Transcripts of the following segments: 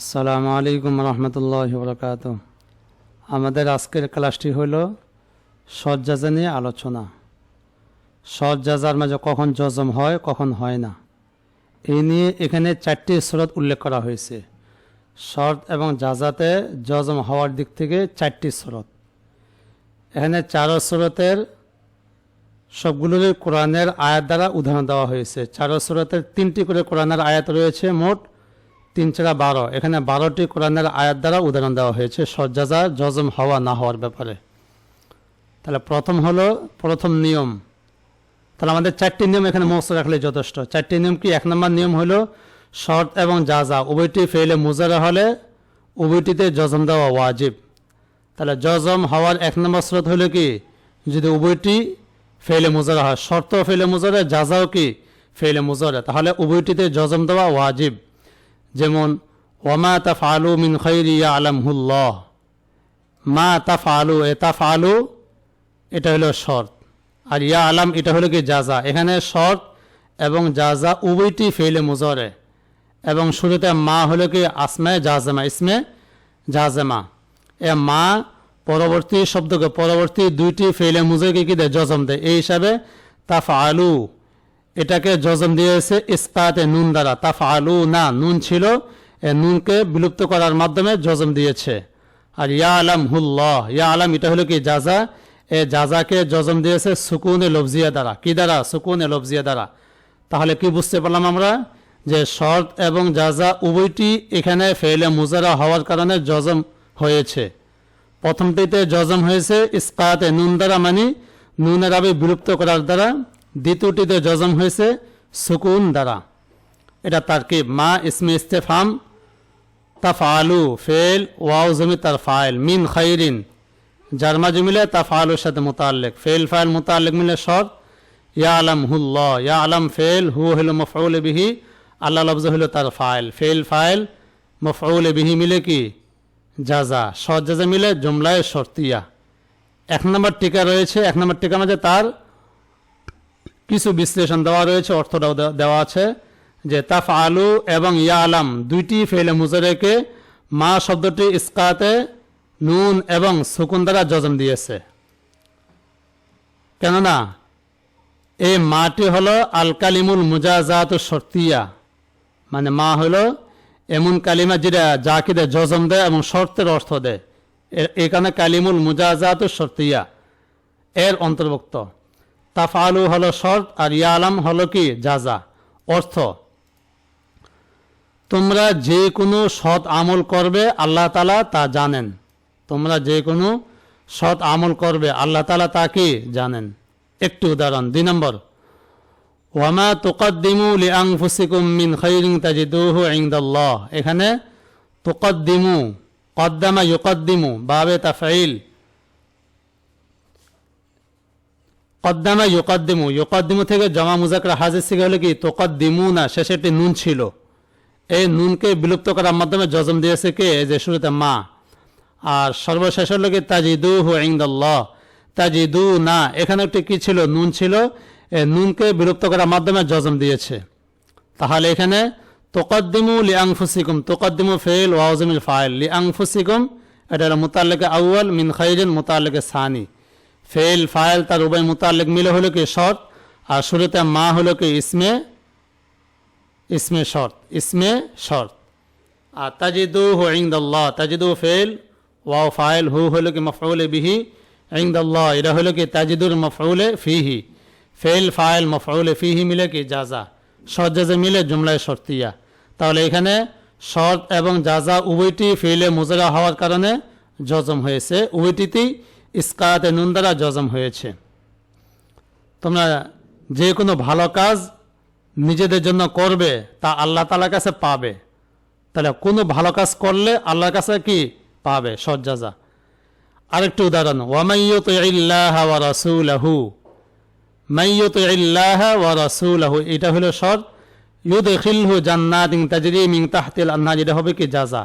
আসসালামু আলাইকুম রহমতুল্লাহ বরকাত আমাদের আজকের ক্লাসটি হল সজ্জাজা নিয়ে আলোচনা। সজ্জাজার মাঝে কখন জজম হয়, কখন হয় না। এই নিয়ে এখানে চারটি স্রোত উল্লেখ করা হয়েছে। শর্ত এবং জাজাতে জজম হওয়ার দিক থেকে চারটি স্রোত। এখানে চার স্রোতের সবগুলোরই কোরআনের আয়াত দ্বারা উদাহরণ দেওয়া হয়েছে। চার স্রোতের তিনটি করে কোরআনের আয়াত রয়েছে, মোট তিন চারা বারো। এখানে বারোটি কোরআনের আয়াত দ্বারা উদাহরণ দেওয়া হয়েছে, সজ্জাজা, জজম হওয়া, না হওয়ার ব্যাপারে। তাহলে প্রথম হলো, প্রথম নিয়ম। তাহলে আমাদের চারটি নিয়ম এখানে মস্ত রাখলে যথেষ্ট। চারটি নিয়ম কি? এক নম্বর নিয়ম হলো শর্ত এবং জাজা উভয়টি ফেলে মুজারা হলে উভয়টিতে জজম দেওয়া ওয়াজিব। তাহলে জজম হওয়ার এক নম্বর স্রোত হলো কি? যদি উভয়টি ফেলে মুজারা হয়, শর্ত ফেলে মুজারে জাজাও কি? ফেলে মুজারে তাহলে উভয়টিতে জজম দেওয়া ওয়াজিব। যেমন, ওমা তাফআলু মিন খৈরি আলমহুল্লাহ মা তাফআলু, এ তাফআলু, এটা হলো শর্ত। আর ইয়া আলাম এটা হলো কি জাজা এখানে শর্ত এবং জাজা উভয়টি ফেলে মুজরে। এবং শুরুতে মা হলো কি আসমে জাজেমা, ইসমে জাজেমা। এ মা পরবর্তী শব্দকে, পরবর্তী দুইটি ফেলে মুজরকে কি দেয়? জজম দেয়। এই হিসাবে তাফ আলু এটাকে জজম দিয়েছে ইস্কাতে নুন দ্বারা। তাফ আলু না নুন ছিল, এ নুনকে বিলুপ্ত করার মাধ্যমে জজম দিয়েছে। আর ইয়া আলাম হুল্লাহ ইয়া আলাম এটা হলো কি? জাজা এ জাজাকে জজম দিয়েছে সুকুনে লফজিয়া দ্বারা। কি দ্বারা? সুকুনে লফজিয়া দ্বারা। তাহলে কি বুঝতে পারলাম আমরা? যে শর্ত এবং জাজা উভয়টি এখানে ফেলে মুজারা হওয়ার কারণে জজম হয়েছে। প্রথমটিতে জজম হয়েছে ইস্কাতে নুন দ্বারা মানে নুনের আবে বিলুপ্ত করার দ্বারা। দ্বিতীয়টিতে জজম হয়েছে সুকুন দ্বারা। এটা তার কি? মা ইসমে ইস্তেফাম। তাফআলু ফেল, ওয়াও জমি তার ফাইল। মিন খাইরিন। যার মাঝে মিলে তাফআলুর সাথে মোতাল্লেক। ফেল, ফাইল, মোতাল্লেক মিলে শর্ত। ইয়া আলাম হুল্লাহ ইয়া আলম ফেল, হু হলো মফউল বিহি। আল্লাহ লফজ হলো তার ফাইল। ফেল, ফাইল, মফউল বিহি মিলে কি? জাজা। সৎ জাজা মিলে জুমলায় শর্তিয়া। এক নম্বর টিকা রয়েছে, এক নম্বর টিকা মাঝে তার কিছু বিশ্লেষণ দেওয়া রয়েছে, অর্থটাও দেওয়া আছে, যে তাফ আলু এবং ইয়া আলাম দুইটি ফেলে মুজরেকে মা শব্দটি ইস্কাতে, নুন এবং সুকুন দ্বারা জজম দিয়েছে। কেননা, এই মাটি হলো আল কালিমুল মুজাজাত শর্তিয়া। মানে মা হলো এমন কালিমা যেটা যাকে দেয় জজম দেয় এবং শর্তের অর্থ দেয়। এখানে কালিমুল মুজাজাত শর্তিয়া, এর অন্তর্ভুক্ত। তাফালু হলো শর্ত আর ইয়ালাম হলো কি? জাজা। অর্থ, তোমরা যে কোনো সৎ আমল করবে, আল্লাহ তালা তা জানেন। তোমরা যে কোনো সৎ আমল করবে, আল্লাহ তালা তা কি? জানেন। একটি উদাহরণ, দুই নম্বর, ওয়ামা তোকদ্দিমু লি আংফুসিকুম মিন খৈরিং তাজিদুহু ইংদাল্লাহ এখানে তোকদ্দিমু, কদ্দামা ইউকদ্দিমু, বাবে তাফাইল কদ্দামা ইউকদ্দিমু। ইউকদ্দিমু থেকে জমা মুজাকরা হাজির শিখে হলো কি? তোকদ্দিমু না শেষে একটি নুন ছিল। এই নুনকে বিলুপ্ত করার মাধ্যমে জজম দিয়েছে কে? যে শুরুতে মা। আর সর্বশেষ হলো কি? তাজিদু হু ইংদাল্লাহ তাজিদু না এখানে একটি কি ছিল? নুন ছিল। এই নুনকে বিলুপ্ত করার মাধ্যমে জজম দিয়েছে। তাহলে এখানে তোকদ্দিমু লি আংফুসিকুম তোকদ্দিমু ফেল ওয়াজমিল ফাইল। লি আংফুসিকুম এটা হলো মুতাল্লেকে আউয়াল, মিন খাইরিন মুতাল্লেকে সানি। ফেল ফাইল তার উভয় মুতাল্লেক মিলে হলো কি শর্ত, আর শুরুতে মা হলো কি ইসমে ইসমে শর্ত ইসমে শর্ত। আর তাজিদু হু ইংদাল্লাহ তাজিদু ফেল ওয়াও ফাইল, হু হলো কি মফউলে বিহি ইংদাল্লাহ এটা হলো কি তাজিদুর মফউলে ফিহি। ফেল ফাইল, মফউলে ফিহি মিলে কি জাজা শর্ত জাজা মিলে জুমলায় শর্তিয়া। তাহলে এখানে শর্ত এবং জাজা উভয়টি ফেলে মুজরা হওয়ার কারণে জজম হয়েছে, উভয়টিতেই ইস্কাতে নুন দ্বারা জজম হয়েছে। তোমরা যে কোনো ভালো কাজ নিজেদের জন্য করবে, তা আল্লাহ তালার কাছে পাবে। তাহলে কোনো ভালো কাজ করলে আল্লাহর কাছে কি পাবে? সজ্জাজা। আরেকটি উদাহরণ ওয়ামাইয়ত ইল্লাহ ওয়া রাসূলাহু মাইয়ত ইল্লাহ ওয়া রাসূলাহু এটা হলো শর্ত, ইউদখিলহু জান্নাতিন তাজরি মিন তাহতিল আনহার যেটা হবে কি জাজা।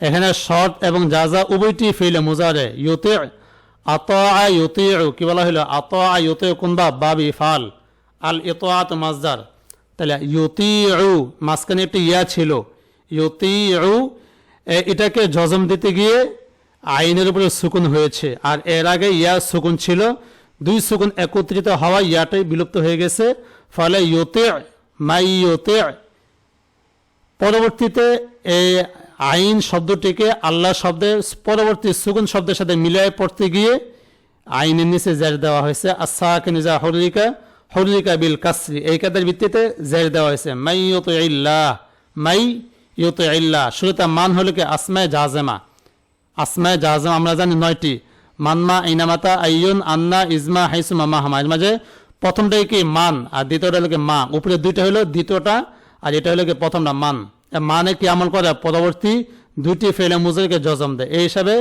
এখানে শর্ত এবং জাজা উভয়টি ফেলে মুজারে, ইউতে আতআ ইউতিউ, কি বলা হলো আতআ ইউতিউ কোনবা বাবি ফাল। আল ইতআত মাজদার তাহলে ইউতিউ, মাঝখানে একটি ইয়া ছিল। ইউতিউ, এ- এটাকে জজম দিতে গিয়ে আইনের উপরে সুকুন হয়েছে। আর এর আগে ইয়া সুকুন ছিল। দুই সুকুন একত্রিত হওয়া ইয়াটাই বিলুপ্ত হয়ে গেছে। ফলে ইয়োতে মাই ইয়োতে পরবর্তীতে আইন শব্দটিকে আল্লাহ শব্দের পরবর্তী সুগুন শব্দের সাথে মিলিয়ে পড়তে গিয়ে আইনের নিচে জের দেওয়া হয়েছে। আসাকে নিজা হরিকা হরিকা বিল কাসরি। এই কাদের ভিত্তিতে জের দেওয়া হয়েছে। মাই ইয়ত ইল্লাহ মাই ইয়ত ইল্লাহ শুরুতে মান হলো কি? আসমায় জাজেমা আসমায় জাজেমা আমরা জানি নয়টি। মানমা ইনামাতা আইয়ুন আন্না ইজমা হাইসুমা মাহামা এর মাঝে প্রথমটাই কি? মান। আর দ্বিতীয়টা হলো কি? মা। উপরে দুইটা হলো দ্বিতীয়টা, আর এটা হলো কি? প্রথমটা মান। মানে কি আমল করে? পরবর্তী দুইটি ফেলে মুজরিকে জজম দেয়। এই হিসাবে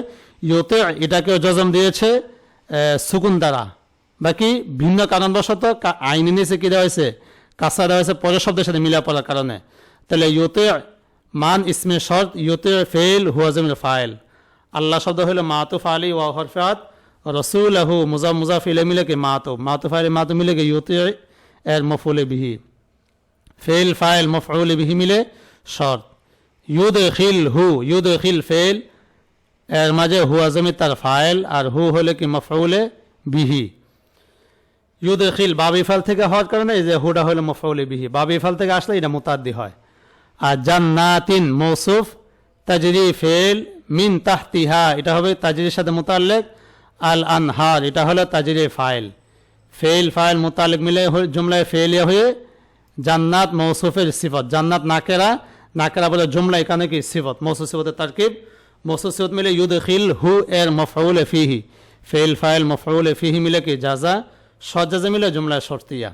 ইয়তে এটাকেও জজম দিয়েছে সুকুন দ্বারা। বাকি ভিন্ন কারণবশত আইনে নিচে কি দেওয়া হয়েছে? কাঁচা দেওয়া হয়েছে পরের শব্দের সাথে মিলা পড়ার কারণে। তাহলে ইয়োতে মান ইসমে শর্ত ইয়তে ফেল হুয়াজমের ফাইল। আল্লাহ শব্দ হলো মাতুফ আলী ওয়া হরফাত রসুল আহু মুজা মুজাফিলে মিলে কি মাতো মাতুফ আলী মাতু মিলে কে ইউতে এর মফুলে বিহি। ফেল ফাইল, মফউল বিহি মিলে শর্ত। ইউদ খিল হু ইউদ খিল ফেল, এর মাঝে হু আজমি তার ফাইল, আর হু হলে কি মফউলে বিহি। ইউদ খিল বাবি ফাল থেকে হওয়ার কারণে এই যে হুডা হলো মফউলে বিহি। বাবি ফাল থেকে আসলে এটা মুতাদ্দি হয়। আর জান্নাতিন মৌসুফ, তাজরি ফেল মিন তাহতিহা, এটা হবে তাজরির সাথে মোতাল্লেক। আল আনহার, এটা হলো তাজরি ফাইল। ফেল, ফাইল মোতালেক মিলে জুমলায় ফেলিয়া হয়ে জান্নাত মৌসুফের সিফত। জান্নাত নাকেরা নাকেরা বলে জুমলা এখানে কি সিফত? মৌসুফ সিফতের তারকিব? মৌসুফ সিফত মিলে ইউদ খিল হু এর মফউল ফিহি। ফেল ফাইল, মফউল ফিহি মিলে কি যাজা সজ্জাজে মিলে জুমলায় শর্তিয়া।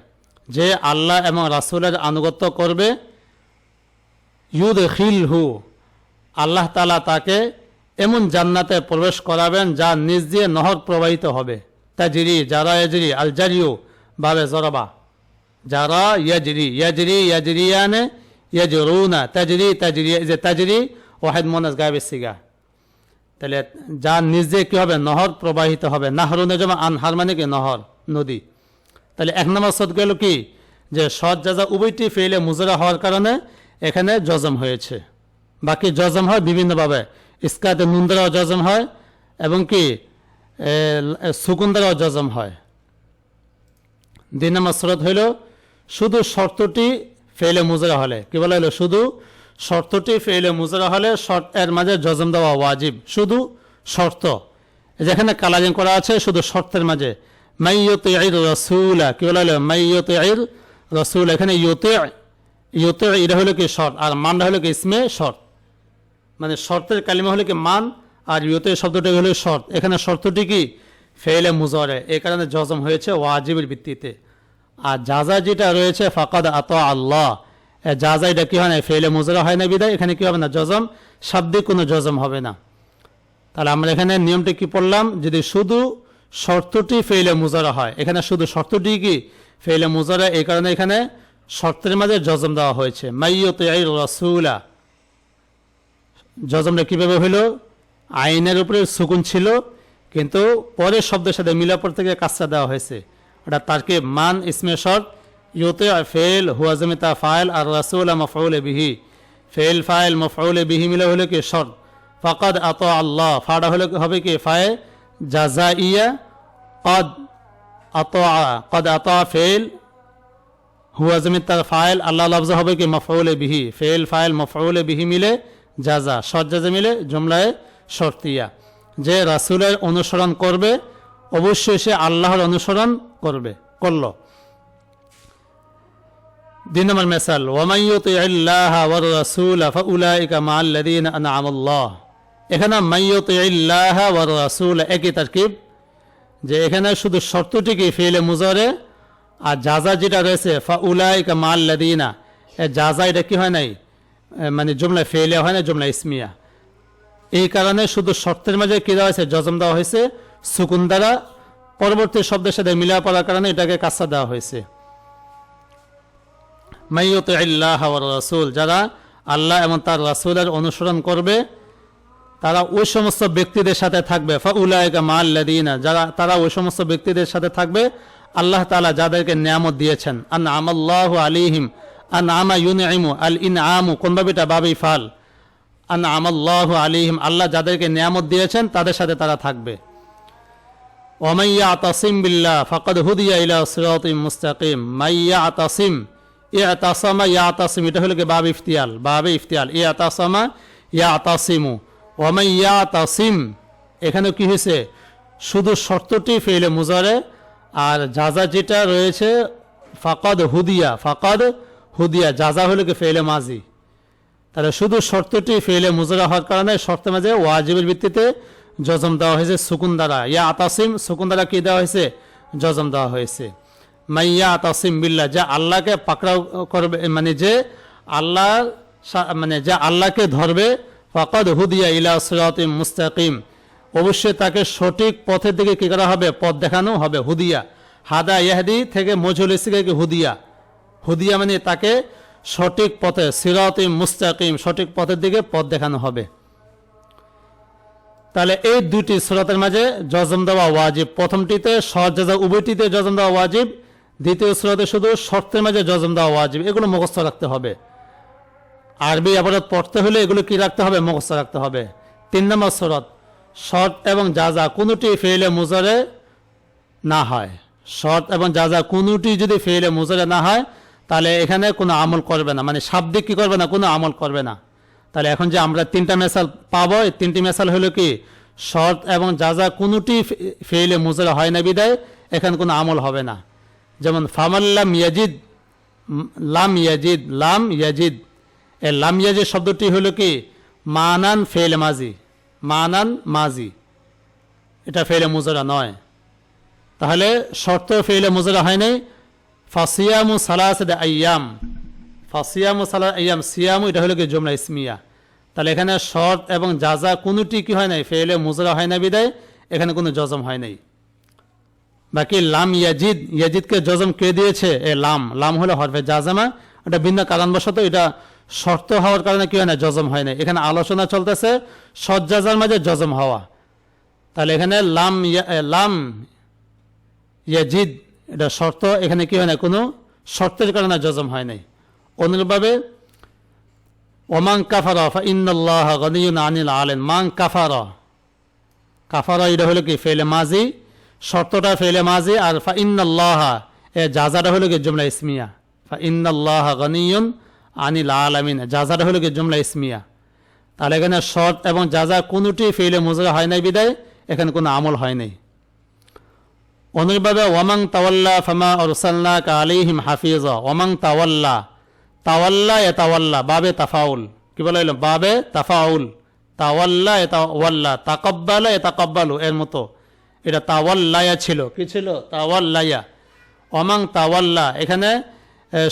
যে আল্লাহ এবং রাসুলের আনুগত্য করবে ইউদ খিল হু। আল্লাহ তালা তাকে এমন জান্নাতে প্রবেশ করাবেন যা নিজ দিয়ে নহর প্রবাহিত হবে। তাজিরি যারা ইয়াজিরি আল জারিউ বাবে জরবা যারা ইয়াজরি ইয়াজরি, ইয়াজরিয়ানে ইয়াজরুনা তাজরি তাজরি যে তাজরি ওয়াহেদ মনাজ গায়েবের সিগা তাহলে যা নিজে কি হবে؟ নহর প্রবাহিত হবে। নাহরুনে যেমন আনহার মানে কি নহর নদী তাহলে এক নম্বর সদ গেল কি যে সৎ যাজা উভয়টি ফেলে মুজরা হওয়ার কারণে এখানে জজম হয়েছে বাকি জজম হয় বিভিন্নভাবে ইস্কাতে নুন দ্বারাও জজম হয় এবং কি সুকুন দ্বারাও জজম হয় দুই নম্বর স্রোত হইল শুধু শর্তটি ফেলে মুজরা হলে। কি বলা হলো? শুধু শর্তটি ফেলে মুজরা হলে শর্ত, এর মাঝে জজম দেওয়া ওয়াজিব। শুধু শর্ত। যেখানে কালাজিং করা আছে, শুধু শর্তের মাঝে। মাইয়তে আইর রসুলা, কি বলা হলো? মাইয়তে আইর রসুল, এখানে ইয়তে ইয়তে এটা হলো কি শর্ত, আর মানটা হলো কি ইসমে শর্ত। মানে শর্তের কালিমা হলো কি মান, আর ইয়তে শব্দটি হলো শর্ত। এখানে শর্তটি কি? ফেলে মুজরে। এই কারণে জজম হয়েছে ওয়াজিবের ভিত্তিতে। আর যাজা যেটা রয়েছে, ফাকাদ আত আল্লাহ। যাজা এটা কি হয় না? ফেলে মুজরা হয় না বিদায়, এখানে কি হবে না? জজম, শাব্দিক কোনো জজম হবে না। তাহলে আমরা এখানে নিয়মটি কি পড়লাম? যদি শুধু শর্তটি ফেলে মুজারা হয়, এখানে শুধু শর্তটি কি? ফেলে মুজারা, এই কারণে এখানে শর্তের মাঝে জজম দেওয়া হয়েছে। মাইয়ত রসুলা। জজমটা কীভাবে হইল? আইনের উপরে সুকুন ছিল, কিন্তু পরের শব্দের সাথে মিলাপর থেকে কাজটা দেওয়া হয়েছে। ওটা তারকে মান, ইসমে শর্ত, ইউতে ফেল হুয়াজমিতা ফাইল, আর রাসুল মফউল বিহি। ফেল ফাইল, মফউল বিহি মিলে হলো কি শর্ত। ফকদ আত আল্লাহ, ফাড়া হলে হবে কি ফায়ে জাজা ইয়া কদ আত কদ আত ফেল হুয়া জমির ফাইল, আল্লাহ লফজ হবে কি মফউল বিহি। ফেল ফাইল, মফউল বিহি মিলে জাজা সজ্জাজে মিলে জুমলায় শর্তিয়া। যে রাসুলের অনুসরণ করবে, অবশ্যই সে আল্লাহর অনুসরণ করবে, করল। দুই নম্বর মেসাল আনআমাল্লাহ। এখানে ওয়ার রাসূল একই তারকিব, যে এখানে শুধু শর্তটি কি ফেলে মুজরে, আর জাজা যেটা রয়েছে, ফাউলাইকা মাআল্লাযীনা এ জাজা এটা কি হয় নাই? মানে জুমলা ফেলে হয় না জুমলা ইসমিয়া। এই কারণে শুধু শর্তের মাঝে কি দেওয়া হয়েছে? জজম দেওয়া হয়েছে, সুকুন দ্বারা পরবর্তী শব্দের সাথে মিলা পড়ার কারণে এটাকে কাঁচা দেওয়া হয়েছে। মাইয়ত আল্লাহ রাসুল, যারা আল্লাহ এবং তার রাসুলের অনুসরণ করবে, তারা ওই সমস্ত ব্যক্তিদের সাথে থাকবে। ফাউলাইকা মাল্লাদিনা যারা, তারা ওই সমস্ত ব্যক্তিদের সাথে থাকবে, আল্লাহ তাআলা যাদেরকে নিয়ামত দিয়েছেন। আন আমাল্লাহু আলিহিম আন আমা ইউনইমু আল ইন আমু কোন ভাবে এটা বাবি ফাল? আন আমাল্লাহ আলিহিম আল্লাহ যাদেরকে নিয়ামত দিয়েছেন, তাদের সাথে তারা থাকবে। ওমাইয়া তাসিম বিল্লাহ ফকদ হুদিয়া ইলা সিরাত মুস্তাকিম মাইয়া তাসিম ইয়া তাসামা ইয়া তাসিম এটা হলো কি বাব ইফতিয়াল, বাবে ইফতিয়াল ইয়া ইয়া তাসিমু ওমাইয়া তাসিম এখানে কি হয়েছে? শুধু শর্তটি ফেলে মুজারে, আর যাজা যেটা রয়েছে, ফাকাদ হুদিয়া ফাকাদ হুদিয়া যাজা হলো কি ফেলে মাজি। তাহলে শুধু শর্তটি ফেলে মুজরা হওয়ার কারণে শর্ত মাঝে ওয়াজিবের ভিত্তিতে জজম দেওয়া হয়েছে, সুকুন দ্বারা। ইয়া আতাসিম, সুকুন দ্বারা কি দেওয়া হয়েছে? জজম দেওয়া হয়েছে। মাইয়া আতাসিম বিল্লা যা আল্লাহকে পাকড়াও করবে মানে যে আল্লাহ মানে যা আল্লাহকে ধরবে, ফাকাদ হুদিয়া ইলা সিরাতিম মুস্তাকিম। অবশ্যই তাকে সঠিক পথের দিকে কি করা হবে? পথ দেখানো হবে, হুদিয়া। হাদা ইয়াহদি থেকে মজুল ইসিকে হুদিয়া। হুদিয়া মানে তাকে সঠিক পথে, সিরাতিম মুস্তাকিম, সঠিক পথের দিকে পথ দেখানো হবে। তাহলে এই দুটি সুরাতের মাঝে জজম দেওয়া ওয়াজিব। প্রথমটিতে সহজাজা উভয়টিতে জজম দেওয়া ওয়াজিব। দ্বিতীয় সুরাতে শুধু শর্তের মাঝে জজম দেওয়া ওয়াজিব। এগুলো মুখস্থ রাখতে হবে। আরবি আবারত পড়তে হলে এগুলো কি রাখতে হবে? মুখস্থ রাখতে হবে। তিন নম্বর সুরত, শর্ত এবং যাজা কোনোটি ফেলে মুজরে না হয়। শর্ত এবং যাজা কোনোটি যদি ফেলে মুজরে না হয়, তাহলে এখানে কোনো আমল করবে না। মানে শাব্দিক কি করবে না? কোনো আমল করবে না। তাহলে এখন যে আমরা তিনটা মেসাল পাবো, এই তিনটি মেসাল হলো কি? শর্ত এবং যা যা কোনোটি ফেলে মুজরে হয় না বিদায়, এখানে কোনো আমল হবে না। যেমন ফামাল্লাম ইয়াজিদ, লাম ইয়াজিদ লাম ইয়াজিদ। এ লাম ইয়াজিদ শব্দটি হলো কি? মানান ফেল মাজি। মানান মাজি। এটা ফেলে মুজরা নয়। তাহলে শর্ত ফেলে মুজরা হয় নাই। ফাসিয়ামু সালাসে আয়াম ফাসিয়ামু সালা আয়াম সিয়ামু এটা হলো কি জমলা ইসমিয়া। তাহলে এখানে শর্ত এবং যাজা কোনোটি কি হয় নাই ফেলে মুজরা হয় না বিদায়, এখানে কোনো জজম হয় নাই। বাকি লাম ইয়াজিদ, ইয়াজিদকে জজম কে দিয়েছে? এ লাম। লাম হলো হরফে জাজামা, এটা ভিন্ন কারণবশত এটা শর্ত হওয়ার কারণে কি হয় না জজম হয় না এখানে আলোচনা চলতেছে সজ্জাজার মাঝে জজম হওয়া। তাহলে এখানে লাম লাম ইয়াজিদ, এটা শর্ত, এখানে কি হয় না কোনো শর্তের কারণে জজম হয় নাই। অনুরূপভাবে ওমাং কাফারা ফা গনিউন আনিল আলেন মাং কাফারা। কাফারা এটা হলো কি? ফেলে মাজি। শর্তটা ফেলে মাজি আর ফা ইন্নাল্লাহ এ জাজাটা হলো কি? জুমলা ইসমিয়া। ফা ইন্নাল্লাহ গনিউন আনিল আলামিন। জাজাটা হলো কি? জুমলা ইসমিয়া। তাহলে এখানে শর্ত এবং যাজা কোনোটি ফেলে মুজরা হয় নাই বিদায়, এখানে কোনো আমল হয় নাই। অনুরূপভাবে ওমাং তাওয়াল্লা ফামা অরসাল্লা আলিহিম হাফিজ। ওমাং তাওয়াল্লা তাওয়াল্লা এ তাওয়াল্লা বাবে তাফাউল। কি বলা হইল বাবে তাফাউল। তাওয়াল্লা এ তাওয়াল্লা তাকব্বালা এ তাকব্বালু এর মতো। এটা তাওয়াল্লায়া ছিল। কি ছিল? তাওয়াল্লায়া। অমাং তাওয়াল্লা, এখানে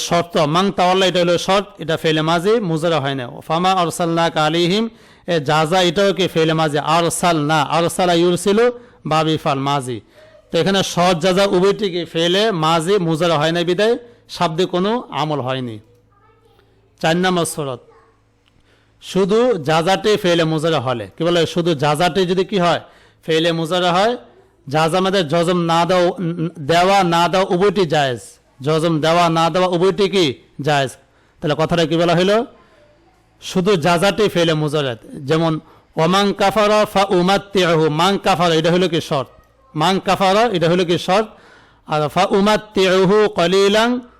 শর্ত। মাং তাওয়াল্লা, এটা হলো শর্ত। এটা ফেলে মাঝি মুজরা হয় না। ফামা অরসাল্লা আলিহিম এ জাজা এটাও কি ফেলে মাঝি? আরসাল না আরসালা ইউরসিলু, বাবি ফাল মাঝি। তো এখানে সহজ যাজা উভয়টিকে ফেলে মাঝি মুজারা হয় না বিদায়, শাব্দে কোনো আমল হয়নি। চার নম্বর শরত শুধু যাজাটে ফেলে মুজারা হলে। কি বলে? শুধু যাজাটে যদি কি হয়? ফেলে মুজারা হয়। যাজা আমাদের জজম না দেওয়া দেওয়া না দেওয়া উভয়টি জায়েজ। জজম দেওয়া না দেওয়া উভয়টি কি? জায়েজ। তাহলে কথাটা কি বলা হলো শুধু যাজাটে ফেলে মুজারাত যেমন ওমাং কাফারা ফা উমাত্তিহু মাং কাফারা, এটা হলো কি শর্ত? মাং কাফারা, এটা হলো কি শর্ত? আর ফা উমাত্তিহু কলিলাং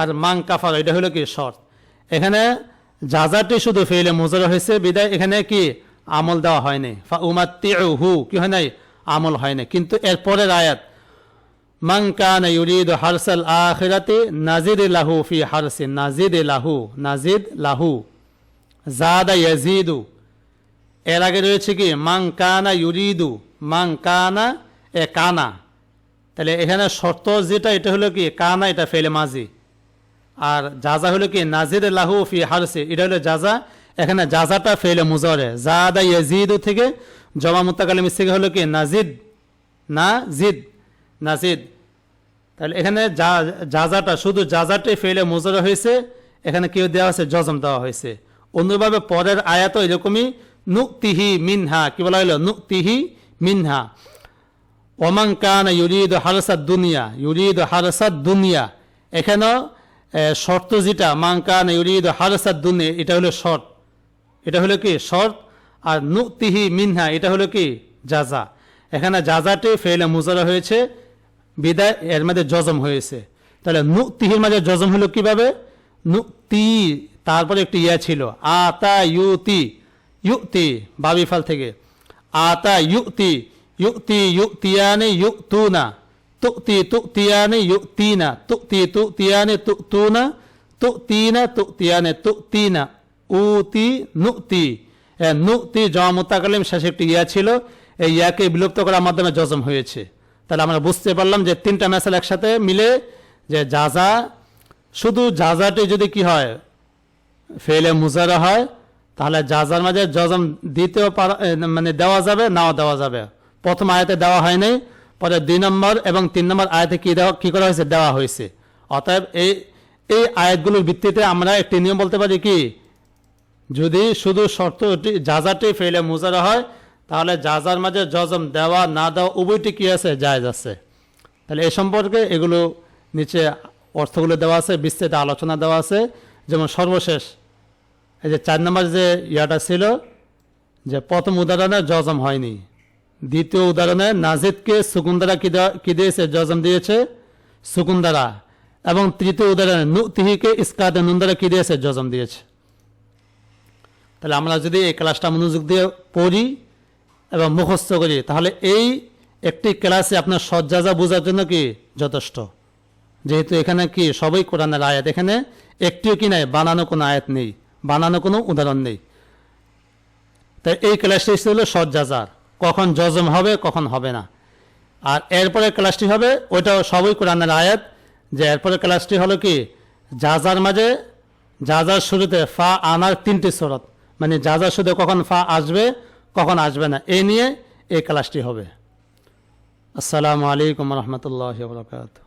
আর মাং কাফার এটা হলো কি শর্ত? এখানে জাজাটি শুধু ফেলে মুজরে হয়েছে, বিদায় এখানে কি? আমল দেওয়া হয়নি ফা উমাত্তিহু কি হয় নাই? আমল হয় নাই। কিন্তু এরপরের আয়াত, মান কান ইউরিদ হারসাল আখিরাতি, নাজিদ লাহু ফি হারসিন নাজিদ লাহু নাজিদ লাহু। জাদা ইয়াজিদু, এর আগে রয়েছে কি? মাং কানা ইউরিদু মাং কানা এ কানা। তাহলে এখানে শর্ত যেটা, এটা হলো কি? কানা, এটা ফেলে মাজি। আর যাজা হলো কি? নাজিদ লাহু ফি হারসে। এটা হলো যাজা এখানে জাজাটা ফেলে মুজরে। জাদা ইয়াজিদু থেকে জমা মুতাকালিম থেকে হলো কি? নাজিদ। না জিদ নাজিদ। তাহলে এখানে যা- জাজাটা, শুধু জাজাটাই ফেলে মুজরে হয়েছে। এখানে কেউ দেওয়া হয়েছে জজম দেওয়া হয়েছে। অন্যভাবে পরের আয়াত এরকমই, নুক্তিহি মিনহা। কি বলা হলো? নুক্তিহি মিনহা। ওমান কান ইউরিদ হারসাদ দুনিয়া। ইউরিদ হারসাদ দুনিয়া। এখানেও শর্ত যেটা, মান কান ইউরিদ হারসাদ দুনিয়া, এটা হলো শর্ত। এটা হলো কি? শর্ত। আর নুক্তিহি মিনহা, এটা হলো কি? জাজা। এখানে জাজাটি ফেলে মুজারা হয়েছে, বিদায় এর মধ্যে জজম হয়েছে। তাহলে নুক্তিহির মাঝে জজম হলো কীভাবে? নুক্তি তারপরে একটি ইয়া ছিল, আতা ইউতি ইউতি বাবিফাল থেকে। আতা ইউতি ইউতি, ইউতিয়ানে, ইউতুনা। তুক্তি তুক্তিয়ানে ইউতিনা তুক্তি তুক্তিয়ানে তুতুনা তুক্তিনা তুক্তিয়ানে তুক্তিনা উতি নুক্তি নুক্তি জমামুতাকালিম শেষে একটি ইয়া ছিল। এই ইয়াকে বিলুপ্ত করার মাধ্যমে জজম হয়েছে। তাহলে আমরা বুঝতে পারলাম যে তিনটা মেসাল একসাথে মিলে যে যাজা শুধু যাজাটি যদি কি হয় ফেলে মুজারা হয়, তাহলে যাজার মাঝে জজম দিতেও পারা মানে দেওয়া যাবে, নাও দেওয়া যাবে। প্রথম আয়াতে দেওয়া হয়নি। পরে দুই নম্বর এবং তিন নম্বর আয়াতে কি দেওয়া কি করা হয়েছে? দেওয়া হয়েছে। অতএব এই এই আয়াতগুলোর ভিত্তিতে আমরা একটি নিয়ম বলতে পারি কি? যদি শুধু শর্তটি যাজাটি ফেলে মুজারা হয়, তাহলে যাজার মাঝে জজম দেওয়া না দেওয়া উভয়টি কী আছে? জায়জ আছে। তাহলে এ সম্পর্কে এগুলো নিচে অর্থগুলো দেওয়া আছে বিস্তৃত আলোচনা দেওয়া আছে। যেমন সর্বশেষ, এই যে চার নম্বর যে ইয়াটা ছিল, যে প্রথম উদাহরণে জজম হয়নি। দ্বিতীয় উদাহরণে নাজিদকে সুকুন্দারা কি দেওয়া- কি দিয়েছে? জজম দিয়েছে সুকুন্দারা। এবং তৃতীয় উদাহরণে নুতিহিকে ইস্কাতে নুন্দারা কি দিয়েছে জজম দিয়েছে? তাহলে আমরা যদি এই ক্লাসটা মনোযোগ দিয়ে পড়ি এবং মুখস্থ করি, তাহলে এই একটি ক্লাসে আপনার সজ্জাজা বোঝার জন্য কি যথেষ্ট? যেহেতু এখানে কি সবই কোরআনের আয়াত। এখানে একটিও কি নাই, বানানো কোনো আয়াত নেই, বানানো কোনো উদাহরণ নেই। তাই এই ক্লাসটি ছিল সজ্জাজার। কখন জজম হবে, কখন হবে না। আর এরপরে ক্লাসটি হবে, ওইটাও সবই কোরআনের আয়াত, যে এরপরে ক্লাসটি হলো কি জাজার মাঝে জাজার শুরুতে ফা আনার তিনটি শরত মানে জাজার শুরুতে কখন ফা আসবে, কখন আসবে না এই নিয়ে এই ক্লাসটি হবে। আসসালামু আলাইকুম রহমতুল্লাহ বরকাত